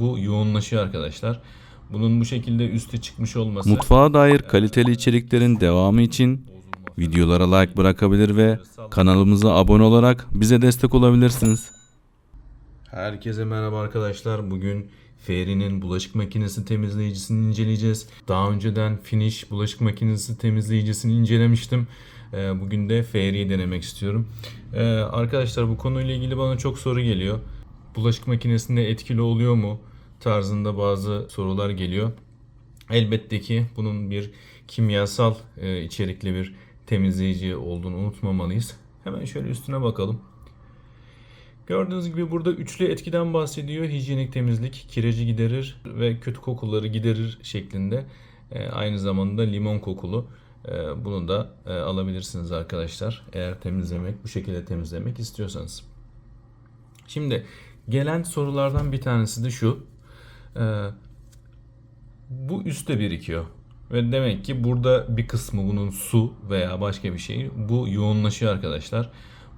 bu yoğunlaşıyor arkadaşlar. Bunun bu şekilde üste çıkmış olması Mutfağa dair kaliteli içeriklerin devamı için videolara like bırakabilir ve kanalımıza abone olarak bize destek olabilirsiniz. Herkese merhaba arkadaşlar. Bugün Fairy'nin bulaşık makinesi temizleyicisini inceleyeceğiz. Daha önceden Finish bulaşık makinesi temizleyicisini incelemiştim. Ee, Bugün de Fairy'yi denemek istiyorum. Ee, Arkadaşlar bu konuyla ilgili bana çok soru geliyor. Bulaşık makinesinde etkili oluyor mu? Tarzında bazı sorular geliyor. Elbette ki bunun bir kimyasal e, içerikli bir temizleyici olduğunu unutmamalıyız. Hemen şöyle üstüne bakalım. Gördüğünüz gibi burada üçlü etkiden bahsediyor. Hijyenik temizlik, kireci giderir ve kötü kokuları giderir şeklinde. Ee, aynı zamanda limon kokulu. Ee, bunu da e, alabilirsiniz arkadaşlar. Eğer temizlemek, bu şekilde temizlemek istiyorsanız. Şimdi gelen sorulardan bir tanesi de şu. Ee, bu üstte birikiyor. Ve demek ki burada bir kısmı bunun su veya başka bir şey bu yoğunlaşıyor arkadaşlar.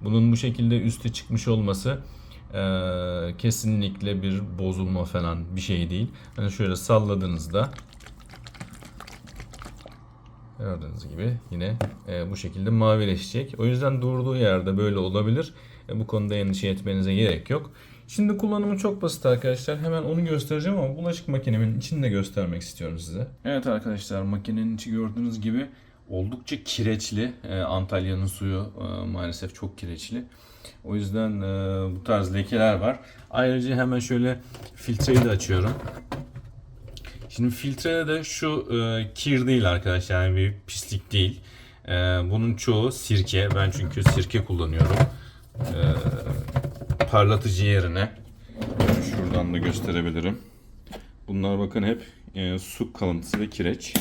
Bunun bu şekilde üste çıkmış olması eee, kesinlikle bir bozulma falan bir şey değil. Hani şöyle salladığınızda gördüğünüz gibi yine eee, bu şekilde mavileşecek. O yüzden durduğu yerde böyle olabilir. E, bu konuda endişe etmenize gerek yok. Şimdi kullanımı çok basit arkadaşlar. Hemen onu göstereceğim ama bulaşık makinemin içini de göstermek istiyorum size. Evet arkadaşlar makinenin içi gördüğünüz gibi oldukça kireçli. Ee, Antalya'nın suyu e, maalesef çok kireçli. O yüzden e, bu tarz lekeler var. Ayrıca hemen şöyle filtreyi de açıyorum. Şimdi filtrede de şu e, kir değil arkadaşlar yani bir pislik değil. E, bunun çoğu sirke. Ben çünkü sirke kullanıyorum. E, parlatıcı yerine. Şuradan da gösterebilirim. Bunlar bakın hep e, su kalıntısı ve kireç.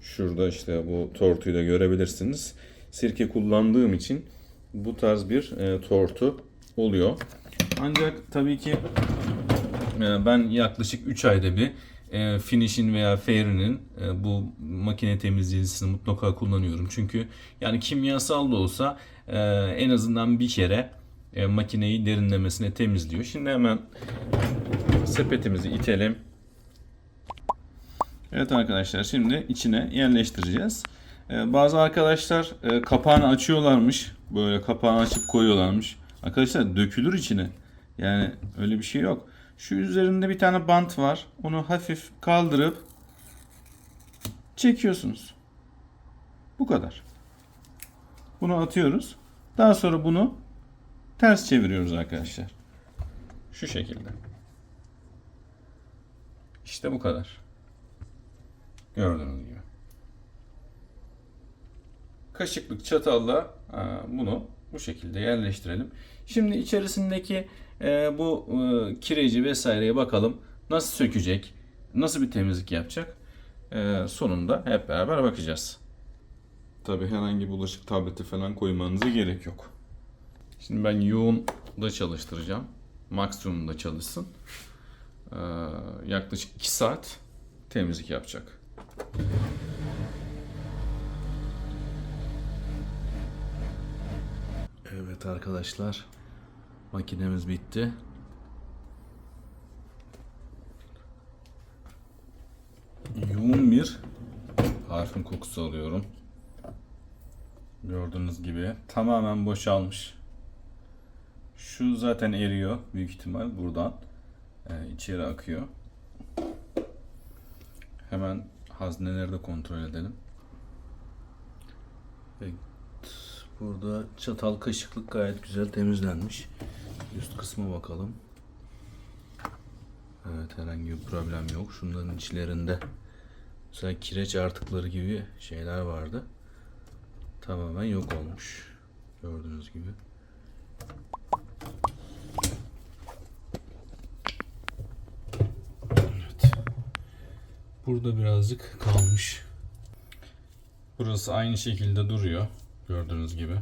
Şurada işte bu tortuyu da görebilirsiniz. Sirke kullandığım için bu tarz bir e, tortu oluyor. Ancak tabii ki e, ben yaklaşık 3 ayda bir e, Finish'in veya Fairy'nin e, bu makine temizleyicisini mutlaka kullanıyorum. Çünkü yani kimyasal da olsa e, en azından bir kere e, makineyi derinlemesine temizliyor. Şimdi hemen sepetimizi itelim. Evet arkadaşlar şimdi içine yerleştireceğiz. Ee, bazı arkadaşlar e, kapağını açıyorlarmış. Böyle kapağını açıp koyuyorlarmış. Arkadaşlar dökülür içine. Yani öyle bir şey yok. Şu üzerinde bir tane bant var. Onu hafif kaldırıp çekiyorsunuz. Bu kadar. Bunu atıyoruz. Daha sonra bunu ters çeviriyoruz arkadaşlar. Şu şekilde. İşte bu kadar. Gördüğünüz gibi. Kaşıklık çatalla e, bunu bu şekilde yerleştirelim. Şimdi içerisindeki e, bu e, kireci vesaireye bakalım. Nasıl sökecek? Nasıl bir temizlik yapacak? Sonunda hep beraber bakacağız. Tabi herhangi bulaşık tableti falan koymanıza gerek yok. Şimdi ben yoğun da çalıştıracağım. Maksimumda çalışsın. E, yaklaşık 2 saat temizlik yapacak. Evet arkadaşlar. Makinemiz bitti. Yoğun bir parfüm kokusu alıyorum. Gördüğünüz gibi tamamen boşalmış. Şu zaten eriyor büyük ihtimal buradan e, içeri akıyor. Hemen hazneleri de kontrol edelim. Evet, burada çatal kaşıklık gayet güzel temizlenmiş. Üst kısma bakalım. Evet herhangi bir problem yok. Şunların içlerinde mesela kireç artıkları gibi şeyler vardı. Tamamen yok olmuş. Gördüğünüz gibi. Evet. Burada birazcık kalmış. Burası aynı şekilde duruyor. Gördüğünüz gibi.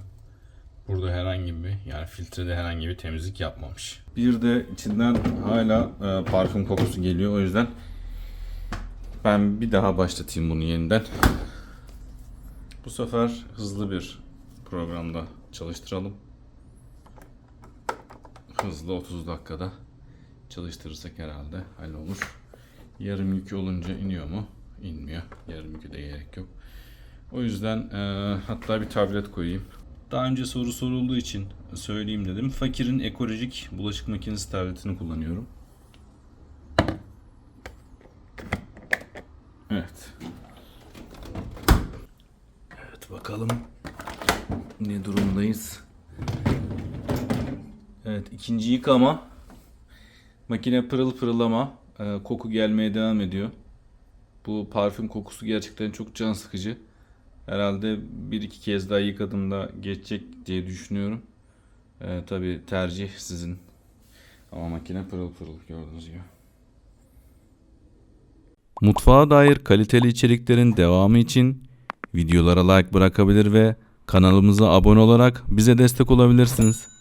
Burada herhangi bir yani filtrede herhangi bir temizlik yapmamış. Bir de içinden hala e, parfüm kokusu geliyor. O yüzden ben bir daha başlatayım bunu yeniden. Bu sefer hızlı bir programda çalıştıralım. Hızlı 30 dakikada çalıştırırsak herhalde hallolur. Yarım yükü olunca iniyor mu? İnmiyor. Yarım yükü de gerek yok. O yüzden e, hatta bir tablet koyayım. Daha önce soru sorulduğu için söyleyeyim dedim. Fakir'in ekolojik bulaşık makinesi tabletini kullanıyorum. Evet. Evet bakalım ne durumdayız. Evet ikinci yıkama. Makine pırıl pırıl ama e, koku gelmeye devam ediyor. Bu parfüm kokusu gerçekten çok can sıkıcı. Herhalde bir iki kez daha yıkadığımda geçecek diye düşünüyorum. E, Tabi tercih sizin. Ama makine pırıl pırıl gördüğünüz gibi. Mutfağa dair kaliteli içeriklerin devamı için videolara like bırakabilir ve kanalımıza abone olarak bize destek olabilirsiniz.